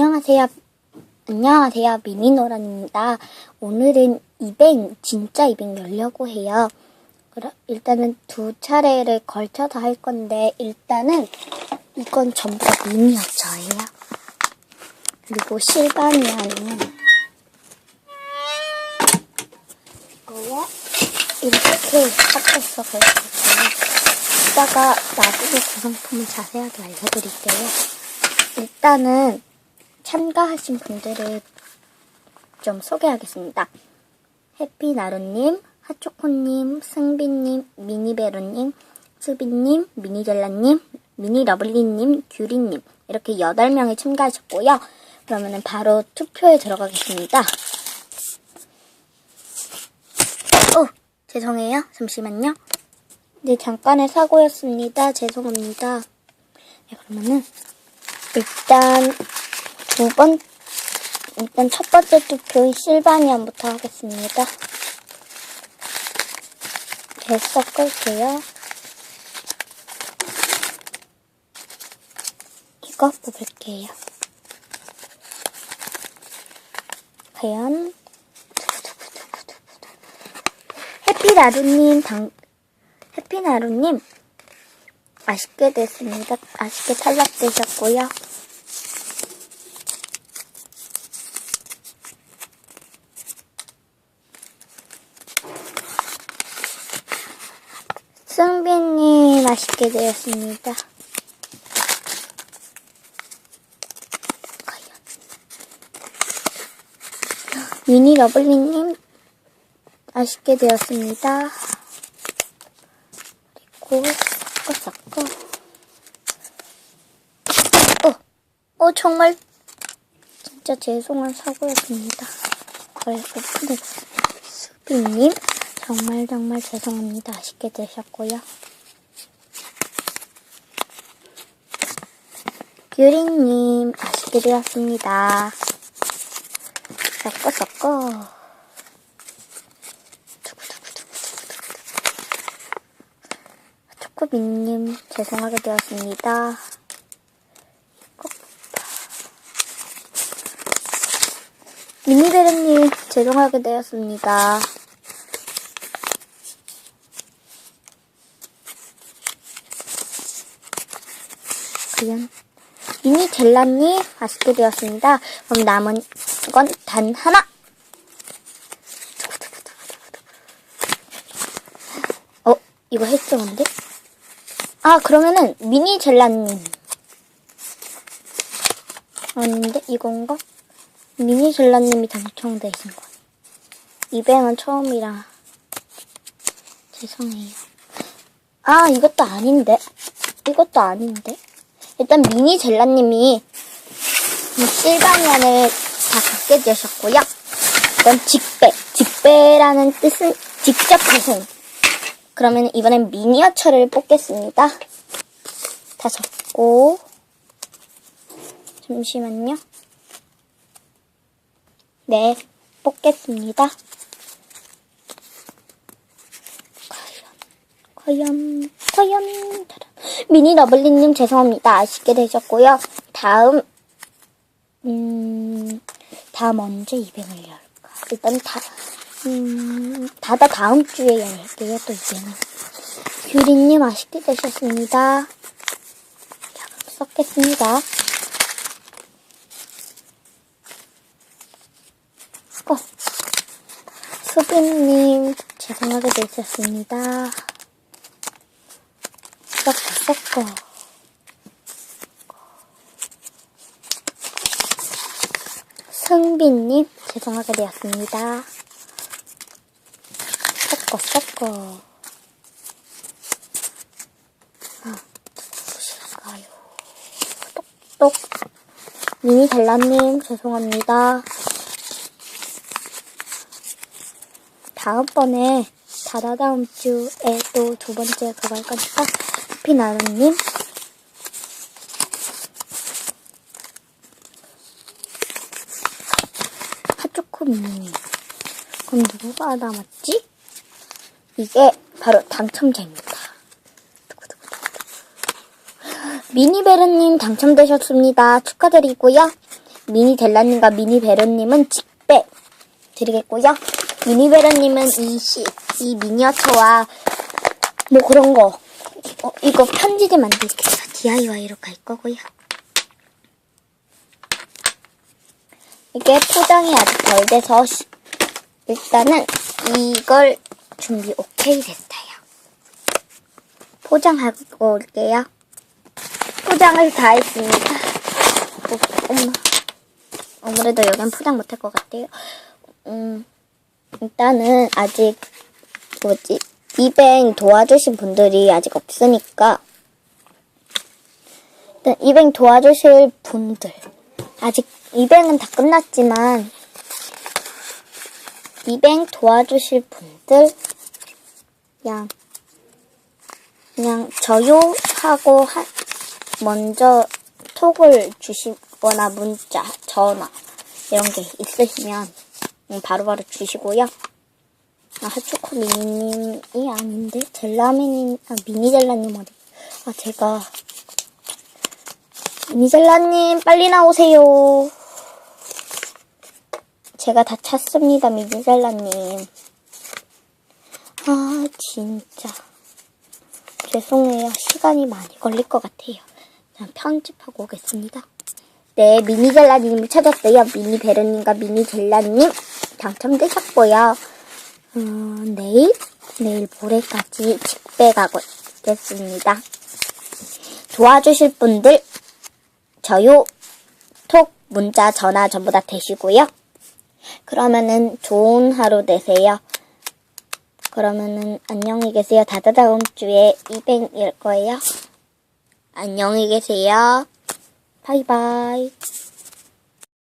안녕하세요. 안녕하세요. 미니노란입니다. 오늘은 이뱅, 진짜 이뱅 열려고 해요. 일단은 두 차례를 걸쳐서 할 건데, 일단은 이건 전부 다 미니어처예요. 그리고 실바니아는 이거에 이렇게 섞어서 걸쳐서 이따가 나중에 구성품을 자세하게 알려드릴게요. 일단은 참가하신 분들을 좀 소개하겠습니다. 해피나루님, 하초코님, 승비님, 미니베로님, 수비님, 미니젤라님, 미니러블리님, 규리님 이렇게 8명이 참가하셨고요. 그러면은 바로 투표에 들어가겠습니다. 어, 죄송해요. 잠시만요. 네, 잠깐의 사고였습니다. 죄송합니다. 네, 그러면은 일단 두 번, 일단 첫 번째 투표인 실바니안부터 하겠습니다. 네, 섞을게요. 이거 뽑을게요. 과연 해피나루님 당 해피나루님 아쉽게 됐습니다. 아쉽게 탈락되셨고요. 아쉽게 되었습니다. 미니 러블리님 아쉽게 되었습니다. 그리고 섞어 섞어. 어, 어 정말 진짜 죄송한 사고였습니다. 그래서 수빈님 정말 정말 죄송합니다. 아쉽게 되셨고요. 유리님 아쉽게 되었습니다. 섞어 섞어. 초코빈님 죄송하게 되었습니다. 미니베르님 죄송하게 되었습니다. 과 연 미니 젤라님 아쉽게 되었습니다. 그럼 남은 건 단 하나. 어 이거 했정인데? 아 그러면은 미니 젤라님 아닌데 이건가? 미니 젤라님이 당첨되신 거. 이뱅은 처음이라 죄송해요. 아 이것도 아닌데 이것도 아닌데 일단 미니 젤라님이 이 실바니안을 다 갖게 되셨고요. 이건 직배 직배라는 뜻은 직접 배송 그러면 이번엔 미니어처를 뽑겠습니다. 다 적고 잠시만요. 네, 뽑겠습니다. 과연, 과연, 과연. 미니 러블리님 죄송합니다. 아쉽게 되셨고요. 다음, 음, 다음 언제 이벤을 열까? 일단 다, 음, 다다 다음 주에 열게요, 또 이제는. 규리님 아쉽게 되셨습니다. 자, 그럼 썼겠습니다. 어, 수빈님, 죄송하게 되셨습니다. 섞어, 섞어. 승빈님, 죄송하게 되었습니다. 섞어 섞어 아 똑똑 미니 달라님 죄송합니다 다음번에 다다다음 주에 또 두 번째 할 거니까 해피나루님 하초코미님 그럼 누구가 남았지? 이게 바로 당첨자입니다. 미니베르님 당첨되셨습니다. 축하드리고요. 미니 델라님과 미니 베로님은 직배 드리겠고요. 미니 베로님은 이, 시, 이 미니어처와 뭐 그런 거 어, 이거 편지지 만들겠어. DIY로 갈 거고요. 이게 포장이 아직 덜 돼서 시- 일단은 이걸 준비 오케이 됐어요. 포장하고 올게요. 포장을 다 했습니다. 어, 엄마. 아무래도 여긴 포장 못할 것 같아요. 음, 일단은 아직 뭐지 이뱅 도와주신 분들이 아직 없으니까 일단 이뱅 도와주실 분들 아직 이뱅은 다 끝났지만 이뱅 도와주실 분들 그냥 그냥 저요 하고 하, 먼저 톡을 주시거나 문자 전화 이런 게 있으시면 음, 바로 바로 주시고요. 아, 하초코 미니님이 아닌데 젤라미님 아 미니 젤라님 어디? 아 제가 미니 젤라님 빨리 나오세요. 제가 다 찾습니다 미니 젤라님. 아 진짜 죄송해요 시간이 많이 걸릴 것 같아요. 그냥 편집하고 오겠습니다. 네, 미니 젤라님을 찾았어요. 미니 베르님과 미니 젤라님 당첨되셨고요. 음, 내일, 내일 모레까지 직배 가고 있겠습니다. 도와주실 분들, 저요, 톡, 문자, 전화 전부 다 되시고요. 그러면은 좋은 하루 되세요. 그러면은 안녕히 계세요. 다다다음 주에 이벤일 거예요. 안녕히 계세요. 바이바이.